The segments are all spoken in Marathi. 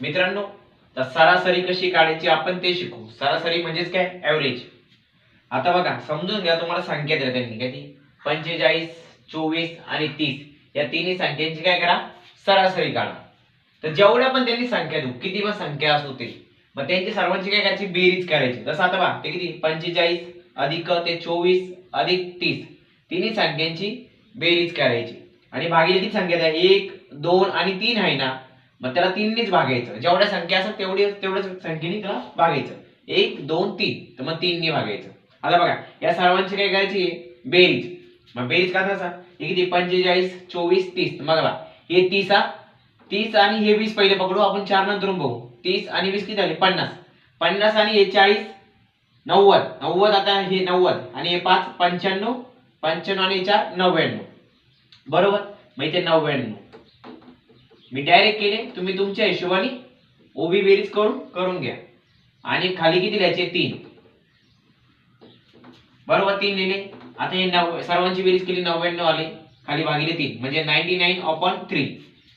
मित्रांनो तर सरासरी कशी काढायची आपण ते शिकू. सरासरी म्हणजेच काय? ऍव्हरेज आता बघा समजून घ्या तुम्हाला संख्या दिल्या त्यांनी. काय ती पंचेचाळीस चोवीस आणि तीस. या तिन्ही संख्यांची काय करा? सरासरी काढा. तर जेवढ्या पण त्यांनी संख्या देऊ किती पण संख्या असू ते मग त्यांची सर्वांची काय करायची? बेरीज करायची. जसं आता बघा ते किती? पंचेचाळीस अधिक ते चोवीस अधिक तीस. तिन्ही संख्यांची बेरीज करायची. आणि भागिले किती संख्या द्या? एक दोन आणि तीन आहे ना? मग त्याला तीननीच भागायचं जेवढ्या संख्या असतात तेवढी तेवढ्याच संख्येने त्याला भागायचं एक दोन तीन. तर मग तीनने भागायचं आता बघा या सर्वांची काय करायची? बेरीज. मग बेरीज का करायचा? हे किती? पंचेचाळीस चोवीस तीस. मग बघा हे तीस हा? तीस आणि हे वीस पहिले पकडू. आपण चार नंतर बघू. तीस आणि वीस किती झाले पन्नास. पन्नास आणि हे चाळीस नव्वद. नव्वद आता हे नव्वद. आणि हे पाच पंच्याण्णव. पंच्याण्णव आणि चार नव्याण्णव. बरोबर? मग इथे नव्याण्णव. मी डायरेक्ट केले तुम्ही तुमच्या हिशोबाने ओबी बेरीज करून करून घ्या. आणि खाली किती लिहायचे? तीन. बरोबर तीन लिहिले. आता हे नव सर्वांची बेरीज केली नव्याण्णव आले. खाली भागिले तीन. म्हणजे नाईन्टी नाईन अपॉन थ्री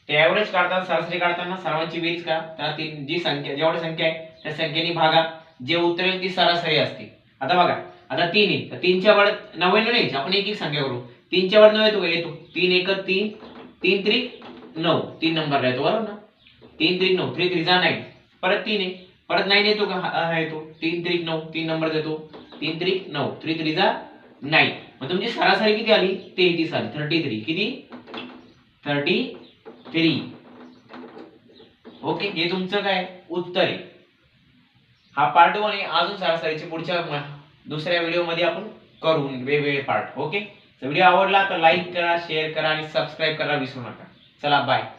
ते ऍव्हरेज काढताना सरासरी काढताना सर्वांची बेरीज करा. त्याला तीन जी संख्या जेवढी संख्या आहे त्या संख्येने भागा. जे उतरेल ती सरासरी असते. आता बघा. आता तीन आहे. तर तीनच्या वर नव्याण्णव नाही आपण एक एक संख्या करू. तीनच्या वर नव्हे येतो येतो तीन एक तीन तीन त्रिक नऊ तीन नंबर येतो बरोबर ना? तीन त्रिक नऊ थ्री थ्री जा नाईन परत तीन आहे. परत नाईन येतो का? हा येतो. तीन त्रिक नऊ तीन नंबर येतो तीन त्रिक नऊ. थ्री थ्री जा नाईन मग तुमची सरासरी किती आली? तेहतीस आली. थर्टी थ्री किती? थर्टी थ्री ओके हे तुमचं काय? उत्तर आहे. हा पार्ट वन आहे. अजून सरासरीचे पुढच्या दुसऱ्या व्हिडिओमध्ये आपण करून वेगवेगळे पार्ट ओके? व्हिडिओ आवडला तर लाईक करा शेअर करा आणि सबस्क्राईब करा विसरू नका. ચલા બાય